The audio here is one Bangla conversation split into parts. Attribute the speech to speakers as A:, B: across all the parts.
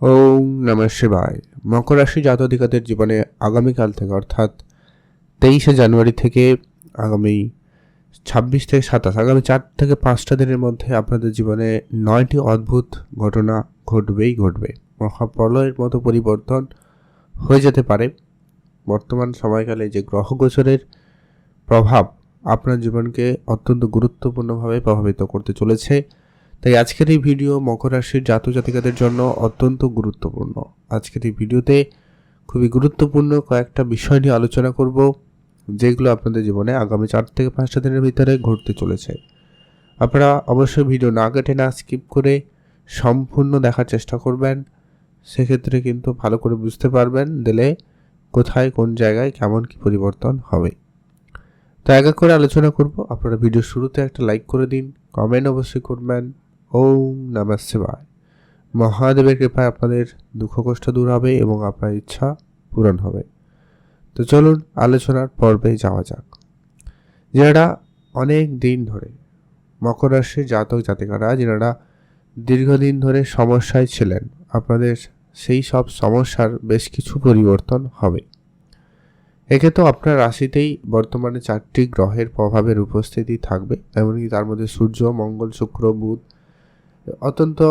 A: ওম নমঃ শিবায়। মকর রাশি জাতধিকাদের জীবনে আগামীকাল থেকে, অর্থাৎ তেইশে জানুয়ারি থেকে আগামী ছাব্বিশ থেকে সাতাশ, আগামী চার থেকে পাঁচটা দিনের মধ্যে আপনাদের জীবনে নয়টি অদ্ভুত ঘটনা ঘটবেই ঘটবে। মহাপ্রলয়ের মতো পরিবর্তন হয়ে যেতে পারে। বর্তমান সময়কালে যে গ্রহ গোচরের প্রভাব আপনার জীবনকে অত্যন্ত গুরুত্বপূর্ণভাবে প্রভাবিত করতে চলেছে। তাই আজকের এই ভিডিও মকর রাশির জাতক জাতিকাদের জন্য অত্যন্ত গুরুত্বপূর্ণ। আজকের এই ভিডিওতে খুবই গুরুত্বপূর্ণ কয়েকটা বিষয় নিয়ে আলোচনা করব, যেগুলো আপনাদের জীবনে আগামী চার থেকে পাঁচটা দিনের ভিতরে ঘটতে চলেছে। আপনারা অবশ্যই ভিডিও না কেটে না স্কিপ করে সম্পূর্ণ দেখার চেষ্টা করবেন। সেক্ষেত্রে কিন্তু ভালো করে বুঝতে পারবেন দিলে কোথায় কোন জায়গায় কেমন কি পরিবর্তন হবে। তো এক এক করে আলোচনা করব। আপনারা ভিডিও শুরুতে একটা লাইক করে দিন, কমেন্ট অবশ্যই করবেন। ওম নমঃ শিবায়। মহাদেবের কৃপায় আপনাদের দুঃখ কষ্ট দূর হবে এবং আপনার ইচ্ছা পূরণ হবে। তো চলুন আলোচনার পর্বে যাওয়া যাক। যারা অনেক দিন ধরে মকর রাশির জাতক জাতিকারা, যারা দীর্ঘদিন ধরে সমস্যায় ছিলেন, আপনাদের সেই সব সমস্যার বেশ কিছু পরিবর্তন হবে। একে তো আপনার রাশিতেই বর্তমানে চারটি গ্রহের প্রভাবের উপস্থিতি থাকবে। এমনকি তার মধ্যে সূর্য, মঙ্গল, শুক্র, বুধ অত্যন্ত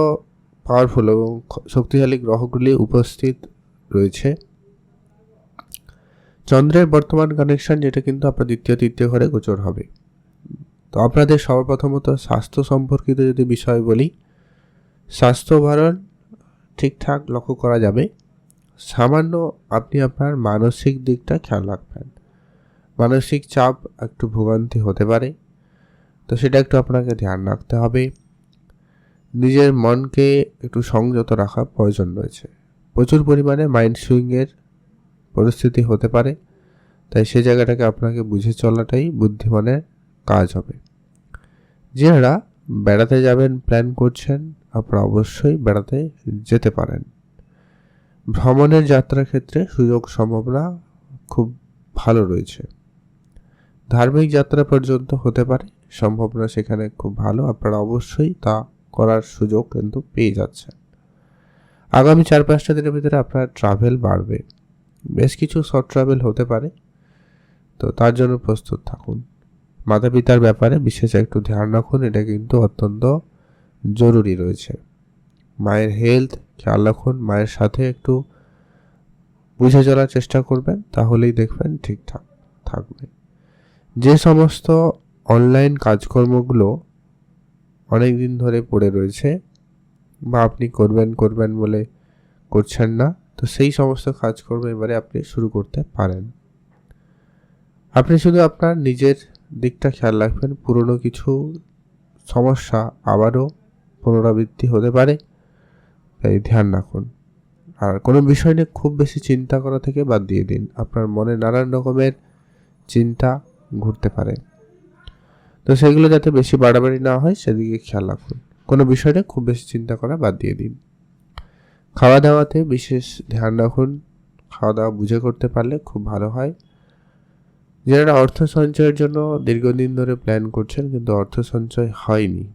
A: পাওয়ারফুল এবং শক্তিশালী গ্রহগুলি উপস্থিত রয়েছে। চন্দ্রের বর্তমান কানেকশন যেটা কিন্তু আপনার দ্বিতীয়, তৃতীয় ঘরে গোচর হবে। তো আপনাদের সর্বপ্রথমত স্বাস্থ্য সম্পর্কিত যদি বিষয় বলি, স্বাস্থ্য ভারণ ঠিকঠাক লক্ষ্য করা যাবে। সামান্য আপনি আপনার মানসিক দিকটা খেয়াল রাখবেন। মানসিক চাপ একটু ভোগান্তি হতে পারে। তো সেটা একটু আপনাকে ধ্যান রাখতে হবে। নিজের মনকে একটু সংযত রাখা প্রয়োজন রয়েছে। প্রচুর পরিমাণে মাইন্ড সুইংয়ের পরিস্থিতি হতে পারে, তাই সে জায়গাটাকে আপনাকে বুঝে চলাটাই বুদ্ধিমানের কাজ হবে। যারা বেড়াতে যাবেন প্ল্যান করছেন, আপনারা অবশ্যই বেড়াতে যেতে পারেন। ভ্রমণের যাত্রার ক্ষেত্রে সুযোগ সম্ভাবনা খুব ভালো রয়েছে। ধার্মিক যাত্রা পর্যন্ত হতে পারে, সম্ভাবনা সেখানে খুব ভালো, আপনারা অবশ্যই তা করার সুযোগ কিন্তু পেয়ে যাচ্ছেন। আগামী চার পাঁচটা দিনের ভিতরে আপনার ট্রাভেল বাড়বে। বেশ কিছু শর্ট ট্রাভেল হতে পারে। তো তার জন্য প্রস্তুত থাকুন। মাতা পিতার ব্যাপারে বিশেষ একটু ধ্যান রাখুন, এটা কিন্তু অত্যন্ত জরুরি রয়েছে। মায়ের হেলথ খেয়াল রাখুন, মায়ের সাথে একটু বুঝে চলার চেষ্টা করবেন, তাহলেই দেখবেন ঠিকঠাক থাকবে। যে সমস্ত অনলাইন কাজকর্মগুলো অনেক দিন ধরে পড়ে রয়েছে। বা আপনি করবেন করবেন বলে করছেন না। তো সেই সমস্ত কাজকর্ম এবারে আপনি শুরু করতে পারেন। আপনি শুধু আপনার নিজের দিকটা খেয়াল রাখবেন। পুরনো কিছু সমস্যা আবারও পুনরাবৃত্তি হতে পারে। তাই ধ্যান রাখুন। আর কোনো বিষয় নিয়ে খুব বেশি চিন্তা করা থেকে বাদ দিয়ে দিন। আপনার মনে নানান রকমের চিন্তা ঘুরতে পারে। তো সেগুলো যাতে বেশি বাড়াবাড়ি না হয়, সেদিকে খেয়াল রাখুন। কোনো বিষয়টা খুব বেশি চিন্তা করা বাদ দিয়ে দিন। খাওয়া দাওয়াতে বিশেষ ধ্যান রাখুন। খাওয়া দাওয়া বুঝে করতে পারলে খুব ভালো হয়। যারা অর্থ সঞ্চয়ের জন্য দীর্ঘদিন ধরে প্ল্যান করছেন, কিন্তু অর্থ সঞ্চয় হয়নি,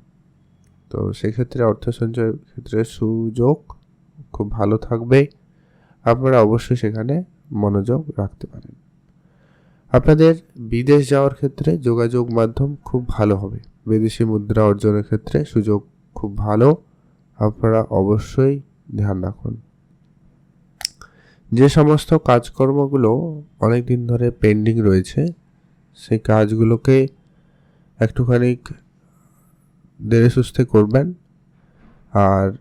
A: তো সেক্ষেত্রে অর্থ সঞ্চয়ের ক্ষেত্রে সুযোগ খুব ভালো থাকবে। আপনারা অবশ্যই সেখানে মনোযোগ রাখতে পারেন। আপনাদের বিদেশ যাওয়ার ক্ষেত্রে যোগাযোগ মাধ্যম খুব ভালো হবে। বিদেশি মুদ্রা অর্জনের ক্ষেত্রে সুযোগ খুব ভালো। আপনারা অবশ্যই ধ্যান রাখুন। যে সমস্ত কাজকর্মগুলো অনেক দিন ধরে পেন্ডিং রয়েছে, সেই কাজগুলোকে একটুখানি ধীরে সুস্থে করবেন। আর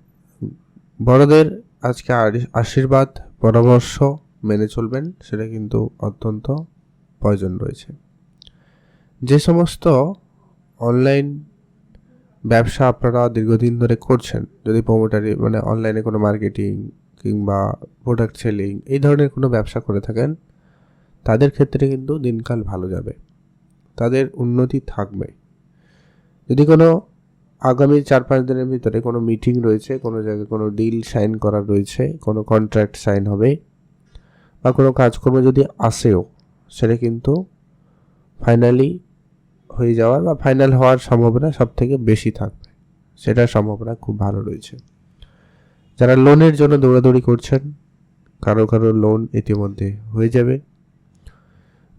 A: বড়দের আজকে আশীর্বাদ, পরামর্শ মেনে চলবেন, সেটা কিন্তু অত্যন্ত প্রয়োজন রয়েছে। যে সমস্ত অনলাইন ব্যবসা আপনারা দীর্ঘদিন ধরে করছেন, যদি প্রোমোটারি মানে অনলাইনে কোনো মার্কেটিং কিংবা প্রোডাক্ট সেলিং এই ধরনের কোনো ব্যবসা করে থাকেন, তাদের ক্ষেত্রে কিন্তু দিনকাল ভালো যাবে। তাদের উন্নতি থাকবে। যদি কোনো আগামী চার পাঁচ দিনের ভিতরে কোনো মিটিং রয়েছে, কোনো জায়গায় কোনো ডিল সাইন করা রয়েছে, কোনো কন্ট্রাক্ট সাইন হবে, বা কোনো কাজকর্ম যদি আসেও সেটা কিন্তু ফাইনালি হয়ে যাওয়ার বা ফাইনাল হওয়ার সম্ভাবনা সব থেকে বেশি থাকবে। সেটার সম্ভাবনা খুব ভালো রয়েছে। যারা লোনের জন্য দৌড়াদৌড়ি করছেন, কারও কারও লোন ইতিমধ্যে হয়ে যাবে।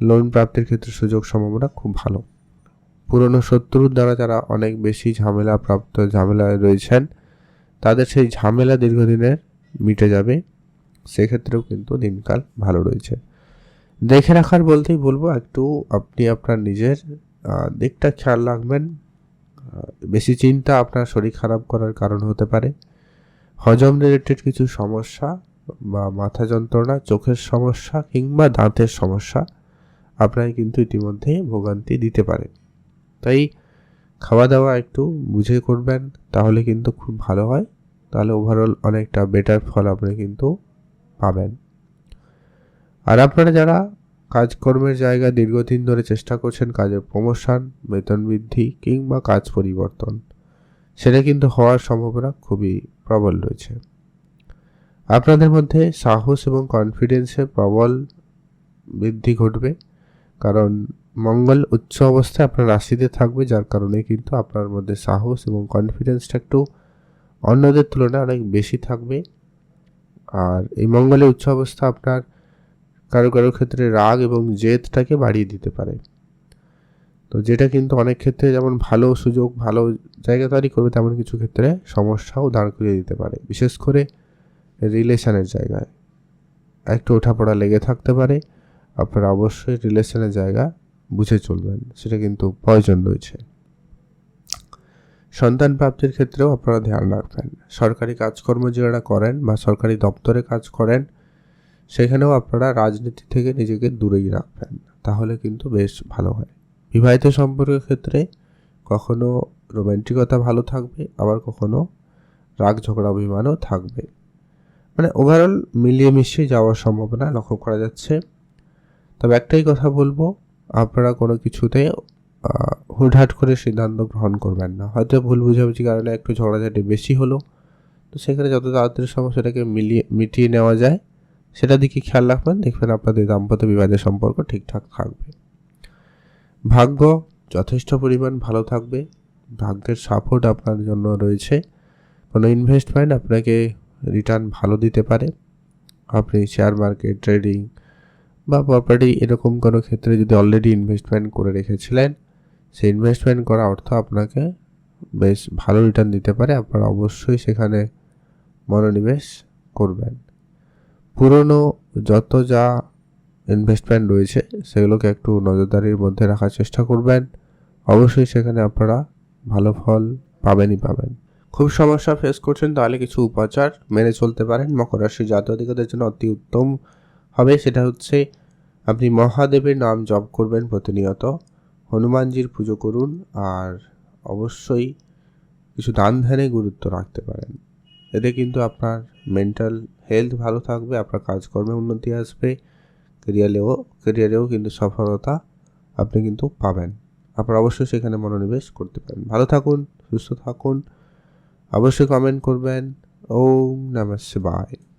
A: লোন প্রাপ্তির ক্ষেত্রে সুযোগ সম্ভাবনা খুব ভালো। পুরনো শত্রুর দ্বারা যারা অনেক বেশি ঝামেলা প্রাপ্ত, ঝামেলায় রয়েছেন, তাদের সেই ঝামেলা দীর্ঘদিনের মিটে যাবে। সেক্ষেত্রেও কিন্তু দিনকাল ভালো রয়েছে। দেখে রাখার বলতেই বলব, একটু আপনি আপনার নিজের দিকটা খেয়াল রাখবেন। বেশি চিন্তা আপনার শরীর খারাপ করার কারণ হতে পারে। হজম রিলেটেড কিছু সমস্যা বা মাথা যন্ত্রণা, চোখের সমস্যা কিংবা দাঁতের সমস্যা আপনাকে কিন্তু ইতিমধ্যে ভোগান্তি দিতে পারে। তাই খাওয়া দাওয়া একটু বুঝে করবেন, তাহলে কিন্তু খুব ভালো হয়। তাহলে ওভারঅল অনেকটা বেটার ফল আপনি কিন্তু পাবেন। আর আপনারা যারা কাজকর্মের জায়গা দীর্ঘদিন ধরে চেষ্টা করছেন, কাজের প্রমোশন বেতন বৃদ্ধি কিংবা কাজ পরিবর্তন, সেটা কিন্তু হওয়ার সম্ভাবনা খুবই প্রবল রয়েছে। আপনাদের মধ্যে সাহস এবং কনফিডেন্সের প্রবল বৃদ্ধি ঘটবে, কারণ মঙ্গল উচ্চ অবস্থায় আপনার রাশিতে থাকবে, যার কারণে কিন্তু আপনার মধ্যে সাহস এবং কনফিডেন্সটা একটু অন্যদের তুলনায় অনেক বেশি থাকবে। আর এই মঙ্গলের উচ্চ অবস্থা আপনার কারও কারও ক্ষেত্রে রাগ এবং জেদটাকে বাড়িয়ে দিতে পারে। তো যেটা কিন্তু অনেক ক্ষেত্রে যেমন ভালো সুযোগ, ভালো জায়গা তৈরি করবে, তেমন কিছু ক্ষেত্রে সমস্যাও দাঁড় করিয়ে দিতে পারে। বিশেষ করে রিলেশনের জায়গায়। একটু ওঠাপড়া লেগে থাকতে পারে। আপনারা অবশ্যই রিলেশনের জায়গা বুঝে চলবেন, সেটা কিন্তু প্রয়োজন রয়েছে। সন্তান প্রাপ্তির ক্ষেত্রেও আপনারা ধ্যান রাখবেন। সরকারি কাজকর্ম যারা করেন বা সরকারি দপ্তরে কাজ করেন সেখানেও আপনারা রাজনীতি থেকে নিজেকে দূরেই রাখবেন। তাহলে কিন্তু বেশ ভালো হয়। বিবাহিত সম্পর্কের ক্ষেত্রে কখনো রোমান্টিকতা ভালো থাকবে, আবার কখনো রাগ ঝগড়া অভিমানও থাকবে। মানে ওভারঅল মিলিয়ে মিশিয়ে যাওয়ার সম্ভাবনা লক্ষ্য করা যাচ্ছে। তবে একটাই কথা বলব, আপনারা কোনো কিছুতে হুটহাট করে সিদ্ধান্ত গ্রহণ করবেন না। হয়তো ভুল বুঝাবুঝি কারণে একটু ঝগড়াঝাটি বেশি হলো। তো সেখানে যত তাড়াতাড়ি সম্ভব সেটাকে মিলিয়ে, মিটিয়ে নেওয়া যায়। সেটা দিকে খেয়াল রাখবেন, দেখবেন আপনাদের দাম্পত্য বিবাদের সম্পর্ক ঠিকঠাক থাকবে। ভাগ্য যথেষ্ট পরিমাণ ভালো থাকবে, ভাগ্যের সাপোর্ট আপনার জন্য রয়েছে। কোনো ইনভেস্টমেন্ট আপনাকে রিটার্ন ভালো দিতে পারে। আপনি শেয়ার মার্কেট ট্রেডিং বা প্রপার্টি এরকম কোনো ক্ষেত্রে যদি অলরেডি ইনভেস্টমেন্ট করে রেখেছিলেন, সেই ইনভেস্টমেন্ট করা অর্থ আপনাকে বেশ ভালো রিটার্ন দিতে পারে। আপনারা অবশ্যই সেখানে মনোনিবেশ করবেন। পুরনো যত যা ইনভেস্টমেন্ট রয়েছে, সেগুলোকে একটু নজরদারির মধ্যে রাখার চেষ্টা করবেন। অবশ্যই সেখানে আপনারা ভালো ফল পাবেনই পাবেন। খুব সমস্যা ফেস করছেন, তাহলে কিছু উপাচার মেনে চলতে পারেন। মকর রাশির জাতকদের জন্য অতি উত্তম হবে। সেটা হচ্ছে, আপনি মহাদেবের নাম জপ করবেন প্রতিনিয়ত। হনুমানজির পুজো করুন, আর অবশ্যই কিছু দান ধ্যানে গুরুত্ব রাখতে পারেন। এতে কিন্তু আপনার মেন্টাল হেলথ ভালো থাকবে, আপনার কাজকর্মে উন্নতি আসবে কেরিয়ারেও কেরিয়ারেও কিন্তু সফলতা আপনি কিন্তু পাবেন। আপনারা অবশ্যই সেখানে মনোনিবেশ করতে পারেন। ভালো থাকুন, সুস্থ থাকুন, অবশ্যই কমেন্ট করবেন। ওম নমঃ শিবায়।